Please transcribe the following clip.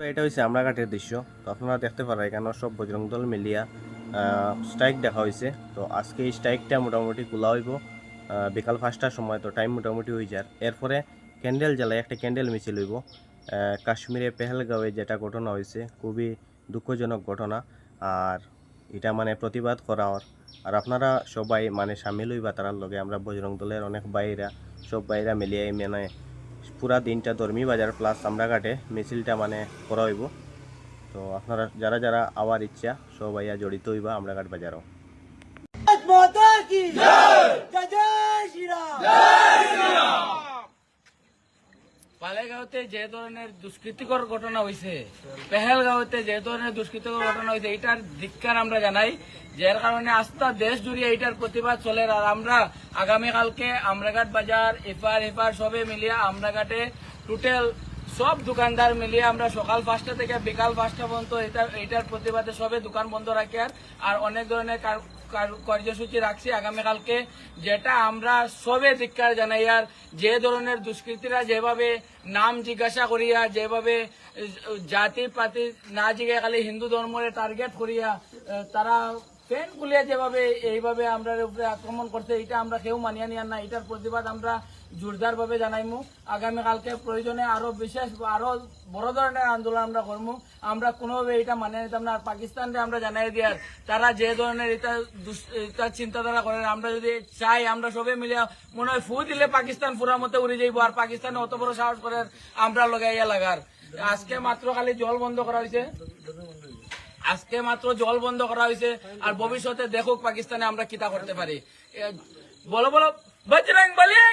তো এটা হচ্ছে আমরাঘাটের দৃশ্য। তো আপনারা দেখতে পারেন, এখানে সব বজরং দল মিলিয়া স্ট্রাইক দেখা হয়েছে তো আজকে এই স্ট্রাইকটা মোটামুটি খোলা হইব। বিকাল পাঁচটার সময়, তো টাইম মোটামুটি হয়ে যায় এরপরে ক্যান্ডেল জ্বালায় একটা ক্যান্ডেল মিছিল হইব। কাশ্মীরে পেহেলগাঁওয়ে যেটা ঘটনা হয়েছে খুবই দুঃখজনক ঘটনা। আর এটা মানে প্রতিবাদ করার। আর আপনারা সবাই মানে সামিল হইবা তারার লগে। আমরা বজরং দলের অনেক বাইরা সব বাইরা মিলিয়ে মানে পুরা দিনটা ধর্মী বাজার প্লাস আমরাঘাটে মিছিলটা মানে করা হইব। তো আপনারা, যারা যারা আবার ইচ্ছা, সবাইয়া জড়িত হইবা আমরাঘাট বাজারও। পালেগাঁওতে যে ধরনের দুষ্কৃতিকর ঘটনা হয়েছে পেহেলগাঁওতে যে ধরনের দুষ্কৃতিকর ঘটনা হয়েছে এটার ধিক্কার আমরা জানাই, যার কারণে আস্থা দেশ জুড়ে এটার প্রতিবাদ চলে। আর আমরা আগামীকালকে আমরাঘাট বাজার, এফআর এফআর সবে মিলিয়ে আমরাঘাটে টোটাল সব দোকানদার মিলিয়ে আমরা সকাল পাঁচটা থেকে বিকাল পাঁচটা পর্যন্ত এটার প্রতিবাদে সবে দোকান বন্ধ রাখি। আর অনেক ধরনের কার্যসূচি রাখছি আগামীকালকে যেটা আমরা সবে ধিক্কার জানাই। আর যে ধরনের দুষ্কৃতীরা যেভাবে নাম জিজ্ঞাসা করিয়া, যেভাবে জাতি পাতি না জিজ্ঞাসা খালি হিন্দু ধর্মের টার্গেট করিয়া তারা ফ্যান খুলিয়া যেভাবে, এইভাবে আমরা উপরে আক্রমণ করছে এটা আমরা কেউ মানিয়া নিয়ার না। এটার প্রতিবাদ আমরা জোরদার ভাবে জানাইমু আগামীকালকে প্রয়োজনে আরও বিশেষ, আরও বড় ধরনের আন্দোলন আমরা করব আমরা কোনোভাবে এটা মানিয়ে নিতাম না। আর পাকিস্তানকে আমরা জানাই দিয়ার তারা যে ধরনের এটা এটা চিন্তাধারা করেন আমরা যদি চাই, আমরা সবে মিলে মনে হয় ফু দিলে পাকিস্তান পুরার মধ্যে উড়ে যাইব। আর পাকিস্তানে অত বড় সাহস করেন আমরা লগাইয়া লাগার। আজকে মাত্র খালি জল বন্ধ করা হয়েছে আজকে মাত্র জল বন্ধ করা হয়েছে, আর ভবিষ্যতে দেখুক পাকিস্তানে আমরা কিতা করতে পারি। বলো বলো। বজরং বলিয়া